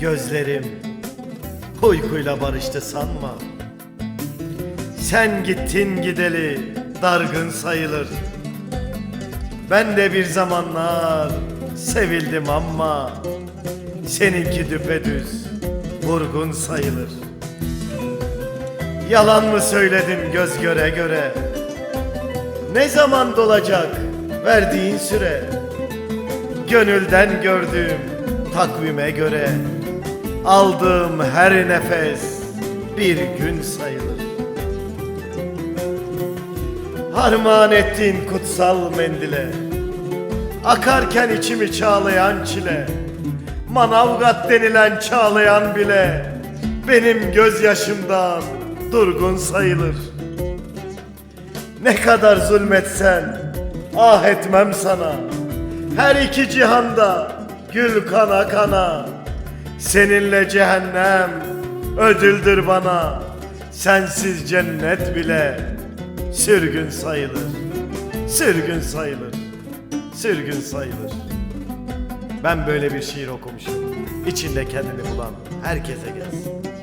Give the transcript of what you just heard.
Gözlerim uykuyla barıştı sanma. Sen gittin gideli dargın sayılır. Ben de bir zamanlar sevildim ama seninki düpedüz vurgun sayılır. Yalan mı söyledim göz göre göre? Ne zaman dolacak verdiğin süre? Gönülden gördüğüm takvime göre aldığım her nefes bir gün sayılır. Harman ettiğin kutsal mendile Akarken içimi çağlayan çile Manavgat denilen çağlayan bile Benim gözyaşımdan durgun sayılır Ne kadar zulmetsen ah etmem sana Her iki cihanda gül kana kana Seninle cehennem ödüldür bana. Sensiz cennet bile sürgün sayılır. Sürgün sayılır. Sürgün sayılır. Ben böyle bir şiir okumuşum. İçinde kendini bulan herkese gelsin